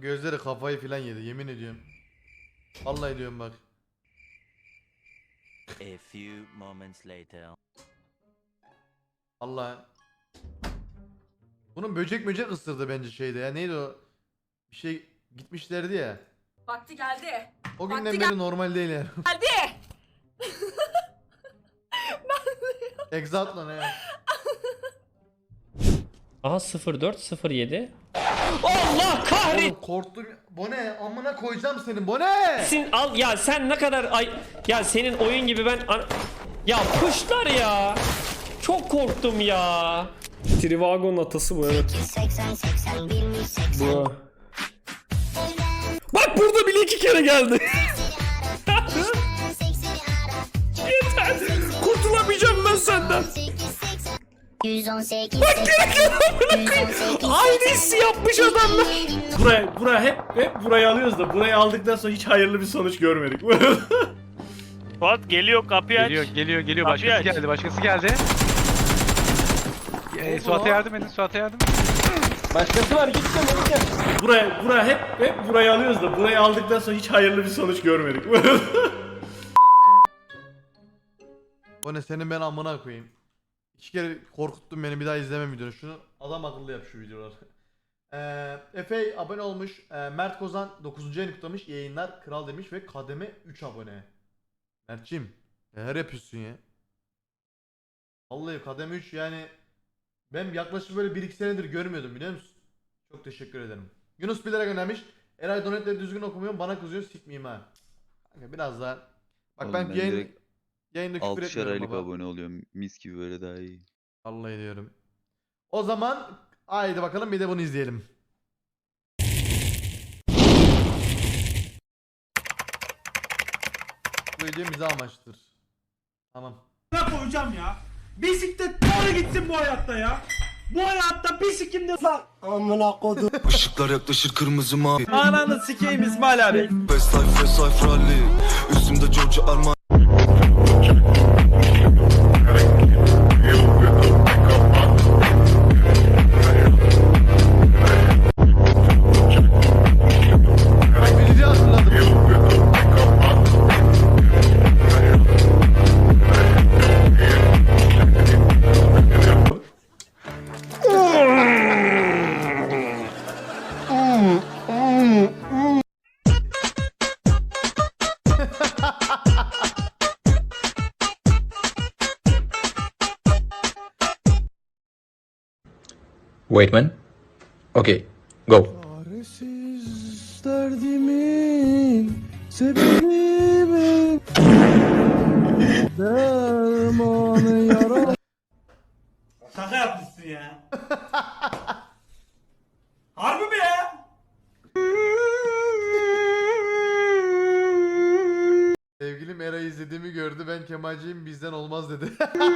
Gözleri kafayı filan yedi yemin ediyorum. Vallahi diyorum bak. A few moments later. Allah. Bunun böcek böcek ısırdı bence şeyde ya. Neydi o? Bir şey gitmişlerdi ya. Vakti geldi. O günden Vakti beri normal değil yani. Geldi. Exaltlan he. Aha 04 07. Allah kahretsin. Oğlum korktum. Bu ne? Amına koyacağım senin. Bu ne? Al ya sen ne kadar ay ya senin oyun gibi ben an- ya kuşlar ya. Çok korktum ya. Trivago'nun atası bu evet. Bu. Bak burada bile iki kere geldi. Yeter. Kurtulamayacağım ben senden. 118 Aynı hissi yapmış adamlar. Buraya, buraya hep, hep burayı alıyoruz da burayı aldıktan sonra hiç hayırlı bir sonuç görmedik. Fuat geliyor kapıyı aç. Geliyor geliyor geliyor Kapıyı başkası aç. geldi başkası geldi. Ee, Suat'a yardım edin Suat'a yardım edin. buraya, buraya hep, hep burayı alıyoruz da burayı aldıktan sonra hiç hayırlı bir sonuç görmedik. Bu ne senin ben amına koyayım. İki kere korkuttun beni bir daha izlemem videonu. Şunu adam akıllı yap şu videoları. Eee Efe abone olmuş. Eee, Mert Kozan 9. ayını kutlamış. Yayınlar kral demiş ve kademe 3 abone. Mert'cim neler yapıyorsun ya? Vallahi kademe 3 yani ben yaklaşık böyle 1-2 senedir görmüyordum biliyor musun? Çok teşekkür ederim. Yunus Biler'e göndermiş. Eray donetleri düzgün okumuyor bana kızıyor sikmeyeyim ha. Kanka biraz daha Bak Oğlum ben, ben direkt yayında küfür 6'şer etmiyorum aylık baba. abone oluyorum. Mis gibi böyle daha iyi. Vallahi diyorum. O zaman haydi bakalım bir de bunu izleyelim. Bu video bize amaçtır. Tamam. koyacağım ya. Bisiklet doğru gitsin bu hayatta ya. Bu hayatta bisikimde Işıklar yaklaşır kırmızı mavi Ananı sikeyim İsmail abi. Best life best life rally Üstümde George Armani Wait man. Okay, go. Çaresiz derdimin sebebi Dermanı yara Şaka yapmışsın ya. Harbi mi ya? Sevgilim Eray'ı izlediğimi gördü. Ben Kemalciyim bizden olmaz dedi.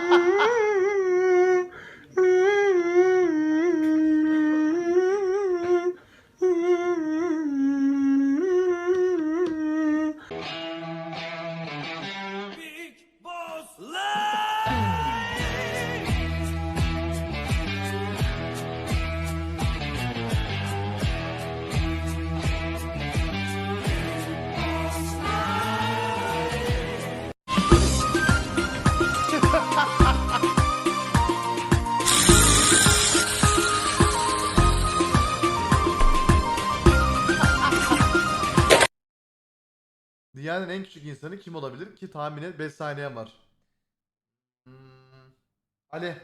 en küçük insanı kim olabilir ki tahmin et 5 saniyen var. Hmm. Ali.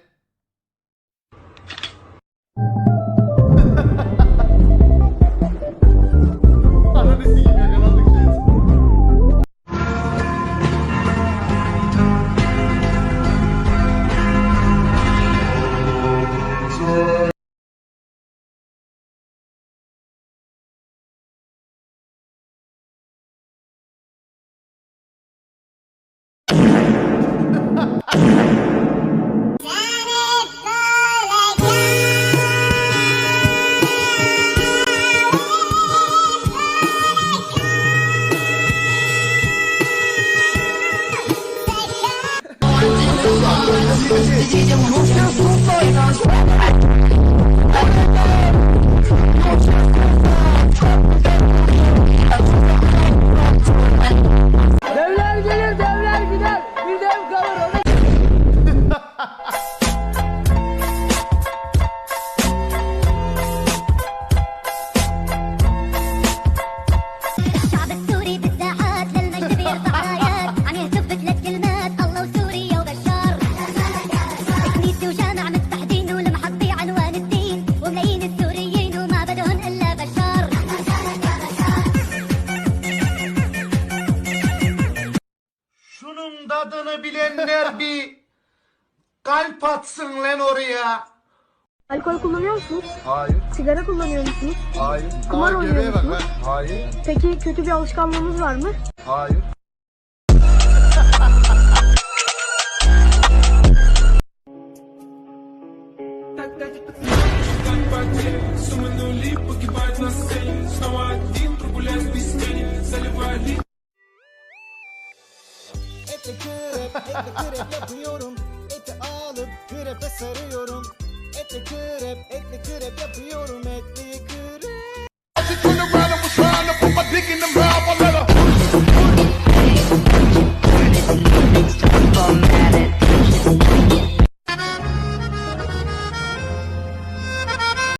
Alkol kullanıyor musunuz? Hayır. Sigara kullanıyor musunuz? Hayır. Kumar Aa, oynuyor bak musunuz? lan. Hayır. Peki kötü bir alışkanlığınız var mı? Hayır. Eti kırıp eti kırıp yapıyorum Eti alıp krepe sarıyorum Eti kırıp eti kırıp yapıyorum Eti kırıp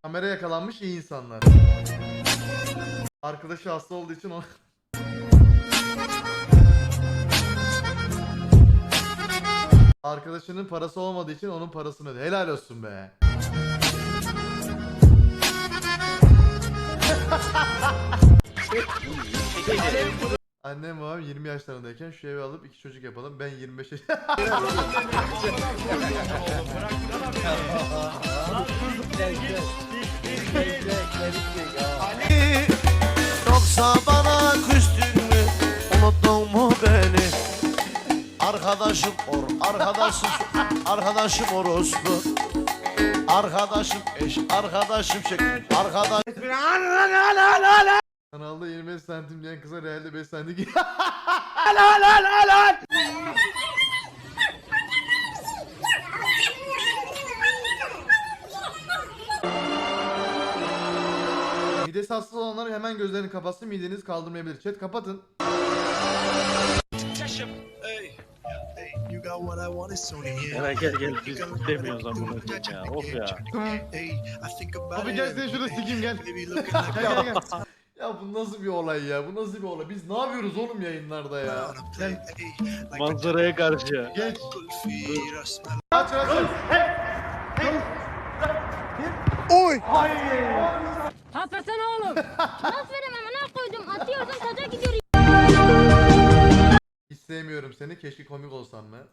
Kamera yakalanmış iyi insanlar. Arkadaşı hasta olduğu için o... Arkadaşının parası olmadığı için onun parasını ödedi. Helal olsun be. Annem babam 20 yaşlarındayken şu evi alıp iki çocuk yapalım. Ben 25 yaş... Yoksa bana küstün mü? Unuttun mu beni? Arkadaşım or Arkadaşım Arkadaşım orospu. Arkadaşım eş Arkadaşım şey Arkadaş Kanalda 25 santim diyen kıza realde 5 santim Midesi hassas olanlar hemen gözlerini kapatsın mideniz kaldırmayabilir. Chat kapatın. Hemen gel gel biz demiyoruz amına koyayım ya. Of ya. Abi gel seni şurada sikeyim gel. gel gel gel. Ya bu nasıl bir olay ya? Bu nasıl bir olay? Biz ne yapıyoruz oğlum yayınlarda ya? Gel. Manzaraya karşı. Geç. Aç aç aç. Patlasana oğlum. Aferin amına koydum. Hiç sevmiyorum seni. Keşke komik olsan mı?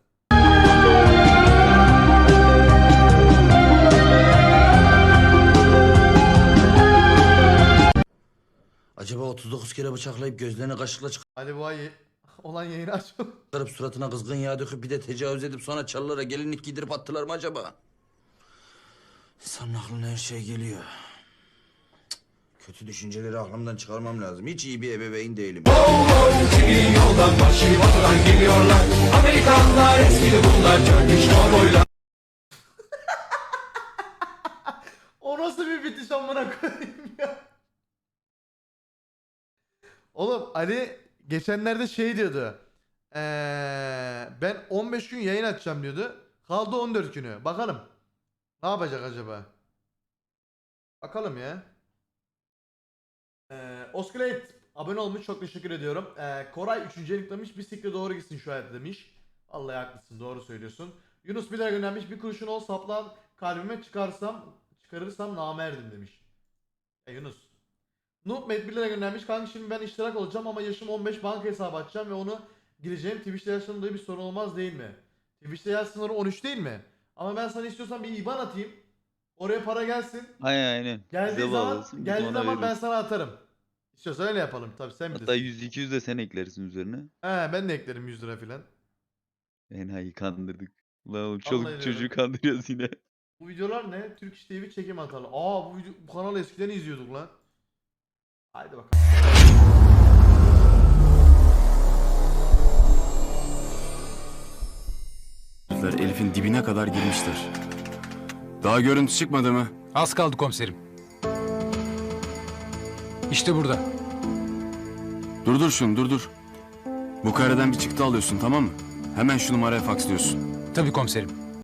Acaba 39 kere bıçaklayıp gözlerini kaşıkla Ali Boğa ye- olan yayını aç. çıkarıp suratına kızgın yağ döküp bir de tecavüz edip sonra çalılara gelinlik giydirip attılar mı acaba? İnsanın aklına her şey geliyor. Cık, Kötü düşünceleri aklımdan çıkarmam lazım. Hiç iyi bir ebeveyn değilim. O nasıl bir bitiş amına koyayım ya? Oğlum Ali geçenlerde şey diyordu. Ee, ben 15 gün yayın açacağım diyordu. Kaldı 14 günü. Bakalım. Ne yapacak acaba? Bakalım ya. Ee, Oscillate abone olmuş çok teşekkür ediyorum. Ee, Koray 3. demiş bisikle doğru gitsin şu hayat demiş. Vallahi haklısın doğru söylüyorsun. Yunus Biler göndermiş bir kurşun ol saplan kalbime çıkarsam çıkarırsam namerdim demiş. E Yunus. Noobmate 1 lira göndermiş. Kanka şimdi ben iştirak olacağım ama yaşım 15 banka hesabı açacağım ve onu gireceğim. Twitch'te yaş sınırında bir sorun olmaz değil mi? Twitch'te yaş sınırı 13 değil mi? Ama ben sana istiyorsan bir IBAN atayım. Oraya para gelsin. Aynen aynen. Geldiği Bize zaman, bağlasın, biz geldiği ona zaman ben veririz. sana atarım. İstiyorsan öyle yapalım. Tabii sen Hatta bilirsin. 100-200 de sen eklersin üzerine. He ben de eklerim 100 lira filan. Enayi kandırdık. Lan oğlum Vallahi çoluk diyorum. çocuğu kandırıyoruz yine. Bu videolar ne? Türk İş TV çekim hatalı. Aa bu, video, bu kanalı eskiden izliyorduk lan. Haydi bakalım. Elif'in dibine kadar girmişler. Daha görüntü çıkmadı mı? Az kaldı komiserim. İşte burada. Durdur şunu durdur. Bu kareden bir çıktı alıyorsun tamam mı? Hemen şu numaraya faksliyorsun. Tabii komiserim.